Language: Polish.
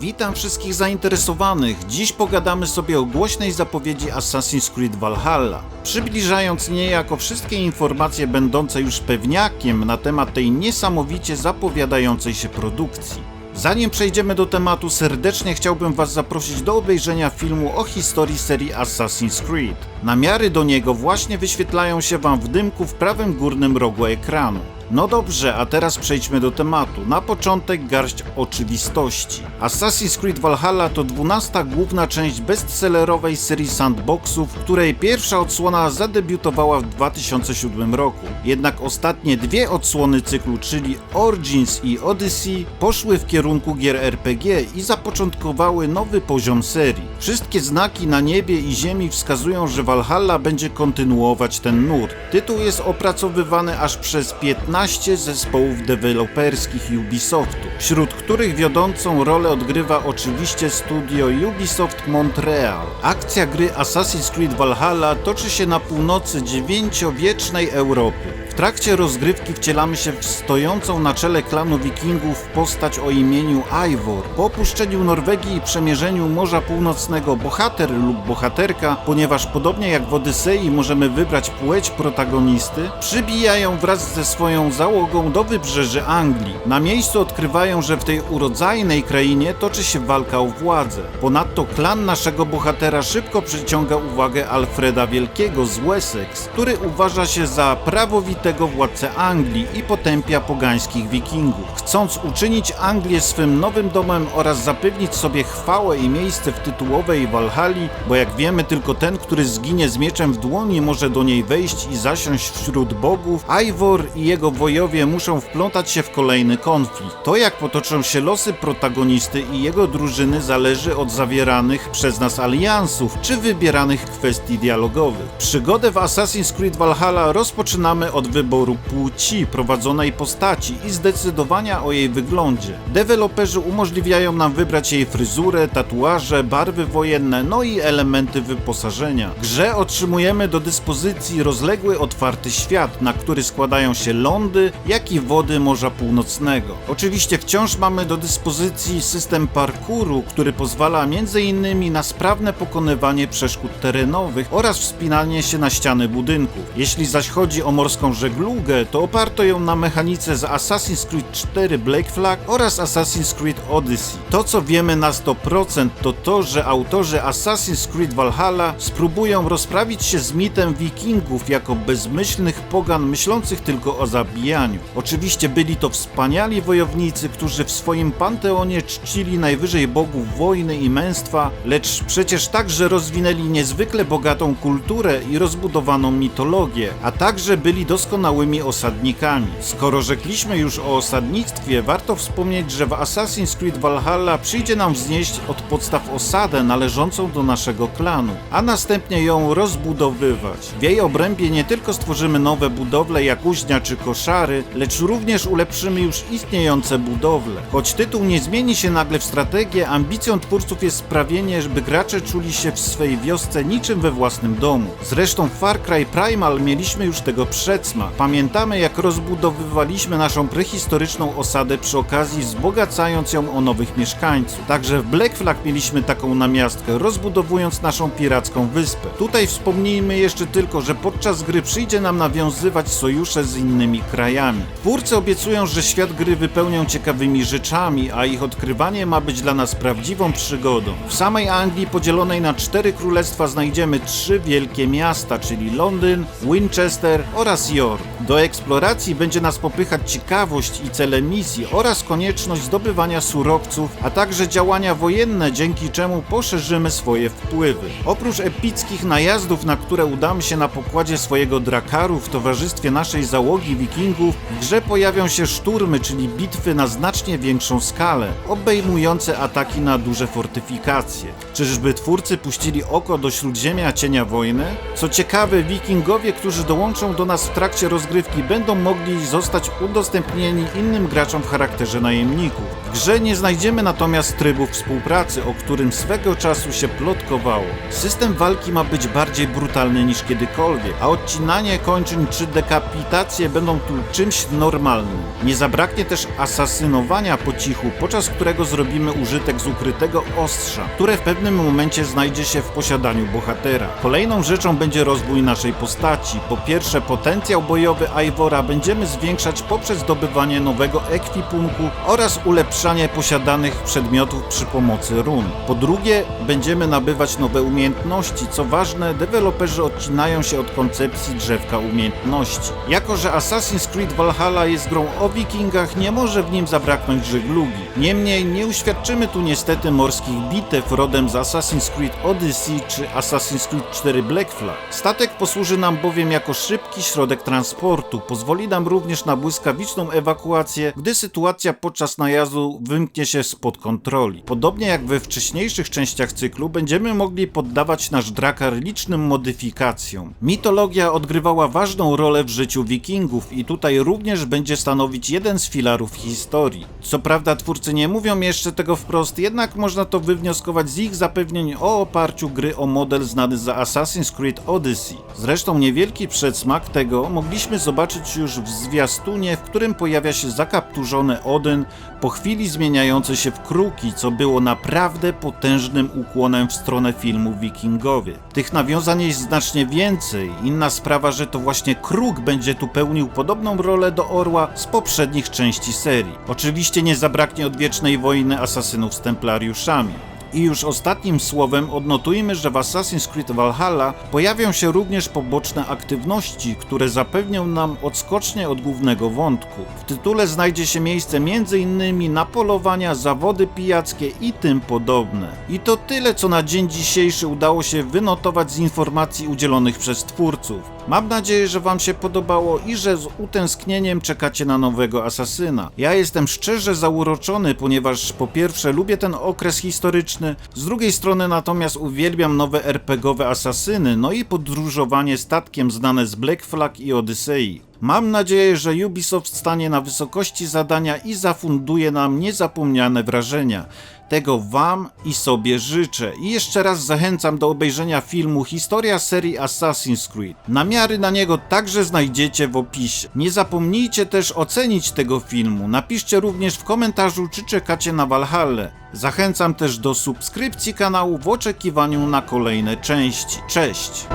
Witam wszystkich zainteresowanych. Dziś pogadamy sobie o głośnej zapowiedzi Assassin's Creed Valhalla, przybliżając niejako wszystkie informacje będące już pewniakiem na temat tej niesamowicie zapowiadającej się produkcji. Zanim przejdziemy do tematu, serdecznie chciałbym Was zaprosić do obejrzenia filmu o historii serii Assassin's Creed. Namiary do niego właśnie wyświetlają się Wam w dymku w prawym górnym rogu ekranu. No dobrze, a teraz przejdźmy do tematu. Na początek garść oczywistości. Assassin's Creed Valhalla to 12 główna część bestsellerowej serii sandboxów, której pierwsza odsłona zadebiutowała w 2007 roku. Jednak ostatnie dwie odsłony cyklu, czyli Origins i Odyssey, poszły w kierunku gier RPG i zapoczątkowały nowy poziom serii. Wszystkie znaki na niebie i ziemi wskazują, że Valhalla będzie kontynuować ten nurt. Tytuł jest opracowywany aż przez 15 zespołów deweloperskich Ubisoftu, wśród których wiodącą rolę odgrywa oczywiście studio Ubisoft Montreal. Akcja gry Assassin's Creed Valhalla toczy się na północy dziewięciowiecznej Europy. W trakcie rozgrywki wcielamy się w stojącą na czele klanu wikingów postać o imieniu Eivor. Po opuszczeniu Norwegii i przemierzeniu Morza Północnego bohater lub bohaterka, ponieważ podobnie jak w Odysei możemy wybrać płeć protagonisty, przybijają wraz ze swoją załogą do wybrzeży Anglii. Na miejscu odkrywają, że w tej urodzajnej krainie toczy się walka o władzę. Ponadto klan naszego bohatera szybko przyciąga uwagę Alfreda Wielkiego z Wessex, który uważa się za prawowitego władcę Anglii i potępia pogańskich wikingów. Chcąc uczynić Anglię swym nowym domem oraz zapewnić sobie chwałę i miejsce w tytułowej Walhali, bo jak wiemy tylko ten, który zginie z mieczem w dłoni może do niej wejść i zasiąść wśród bogów, Eivor i jego wojowie muszą wplątać się w kolejny konflikt. To jak potoczą się losy protagonisty i jego drużyny zależy od zawieranych przez nas aliansów czy wybieranych kwestii dialogowych. Przygodę w Assassin's Creed Valhalla rozpoczynamy od wyboru płci prowadzonej postaci i zdecydowania o jej wyglądzie. Deweloperzy umożliwiają nam wybrać jej fryzurę, tatuaże, barwy wojenne, no i elementy wyposażenia. Grze otrzymujemy do dyspozycji rozległy, otwarty świat, na który składają się lądy, jak i wody Morza Północnego. Oczywiście wciąż mamy do dyspozycji system parkouru, który pozwala m.in. na sprawne pokonywanie przeszkód terenowych oraz wspinanie się na ściany budynków. Jeśli zaś chodzi o morską żeglugę, to oparto ją na mechanice z Assassin's Creed 4 Black Flag oraz Assassin's Creed Odyssey. To co wiemy na 100% to to, że autorzy Assassin's Creed Valhalla spróbują rozprawić się z mitem wikingów jako bezmyślnych pogan myślących tylko o zabijaniu. Oczywiście byli to wspaniali wojownicy, którzy w swoim panteonie czcili najwyżej bogów wojny i męstwa, lecz przecież także rozwinęli niezwykle bogatą kulturę i rozbudowaną mitologię, a także byli doskonałymi osadnikami. Skoro rzekliśmy już o osadnictwie, warto wspomnieć, że w Assassin's Creed Valhalla przyjdzie nam wznieść od podstaw osadę należącą do naszego klanu, a następnie ją rozbudowywać. W jej obrębie nie tylko stworzymy nowe budowle jak uźnia czy koszary, lecz również ulepszymy już istniejące budowle. Choć tytuł nie zmieni się nagle w strategię, ambicją twórców jest sprawienie, żeby gracze czuli się w swej wiosce niczym we własnym domu. Zresztą w Far Cry Primal mieliśmy już tego przedsmak. Pamiętamy jak rozbudowywaliśmy naszą prehistoryczną osadę przy okazji wzbogacając ją o nowych mieszkańców. Także w Black Flag mieliśmy taką namiastkę, rozbudowując naszą piracką wyspę. Tutaj wspomnijmy jeszcze tylko, że podczas gry przyjdzie nam nawiązywać sojusze z innymi krajami. Twórcy obiecują, że świat gry wypełnią ciekawymi rzeczami, a ich odkrywanie ma być dla nas prawdziwą przygodą. W samej Anglii podzielonej na cztery królestwa znajdziemy trzy wielkie miasta, czyli Londyn, Winchester oraz York. Do eksploracji będzie nas popychać ciekawość i cele misji oraz konieczność zdobywania surowców, a także działania wojenne, dzięki czemu poszerzymy swoje wpływy. Oprócz epickich najazdów, na które udamy się na pokładzie swojego drakaru w towarzystwie naszej załogi wikingów, w grze pojawią się szturmy, czyli bitwy na znacznie większą skalę, obejmujące ataki na duże fortyfikacje. Czyżby twórcy puścili oko do śródziemia cienia wojny? Co ciekawe, wikingowie, którzy dołączą do nas w trakcie rozgrywki będą mogli zostać udostępnieni innym graczom w charakterze najemników. W grze nie znajdziemy natomiast trybu współpracy, o którym swego czasu się plotkowało. System walki ma być bardziej brutalny niż kiedykolwiek, a odcinanie kończyn czy dekapitacje będą tu czymś normalnym. Nie zabraknie też asasynowania po cichu, podczas którego zrobimy użytek z ukrytego ostrza, które w pewnym momencie znajdzie się w posiadaniu bohatera. Kolejną rzeczą będzie rozwój naszej postaci. Po pierwsze, potencjał bojowy Ivora będziemy zwiększać poprzez zdobywanie nowego ekwipunku oraz ulepszanie posiadanych przedmiotów przy pomocy run. Po drugie, będziemy nabywać nowe umiejętności. Co ważne, deweloperzy odcinają się od koncepcji drzewka umiejętności. Jako, że Assassin's Creed Valhalla jest grą o wikingach, nie może w nim zabraknąć żeglugi. Niemniej nie uświadczymy tu niestety morskich bitew rodem z Assassin's Creed Odyssey czy Assassin's Creed 4 Black Flag. Statek posłuży nam bowiem jako szybki środek transportu, pozwoli nam również na błyskawiczną ewakuację, gdy sytuacja podczas najazdu wymknie się spod kontroli. Podobnie jak we wcześniejszych częściach cyklu, będziemy mogli poddawać nasz drakar licznym modyfikacjom. Mitologia odgrywała ważną rolę w życiu wikingów i tutaj również będzie stanowić jeden z filarów historii. Co prawda twórcy nie mówią jeszcze tego wprost, jednak można to wywnioskować z ich zapewnień o oparciu gry o model znany za Assassin's Creed Odyssey. Zresztą niewielki przedsmak tego mogliśmy zobaczyć już w zwiastunie, w którym pojawia się zakapturzony Odyn, po chwili zmieniający się w kruki, co było naprawdę potężnym ukłonem w stronę filmu Wikingowie. Tych nawiązań jest znacznie więcej. Inna sprawa, że to właśnie kruk będzie tu pełnił podobną rolę do orła z poprzednich części serii. Oczywiście nie zabraknie odwiecznej wojny asasynów z templariuszami. I już ostatnim słowem odnotujmy, że w Assassin's Creed Valhalla pojawią się również poboczne aktywności, które zapewnią nam odskocznie od głównego wątku. W tytule znajdzie się miejsce m.in. na polowania, zawody pijackie i tym podobne. I to tyle, co na dzień dzisiejszy udało się wynotować z informacji udzielonych przez twórców. Mam nadzieję, że Wam się podobało i że z utęsknieniem czekacie na nowego asasyna. Ja jestem szczerze zauroczony, ponieważ po pierwsze lubię ten okres historyczny, z drugiej strony natomiast uwielbiam nowe RPGowe asasyny, no i podróżowanie statkiem znane z Black Flag i Odyssey. Mam nadzieję, że Ubisoft stanie na wysokości zadania i zafunduje nam niezapomniane wrażenia. Tego Wam i sobie życzę. I jeszcze raz zachęcam do obejrzenia filmu Historia serii Assassin's Creed. Namiary na niego także znajdziecie w opisie. Nie zapomnijcie też ocenić tego filmu. Napiszcie również w komentarzu, czy czekacie na Valhalla. Zachęcam też do subskrypcji kanału w oczekiwaniu na kolejne części. Cześć!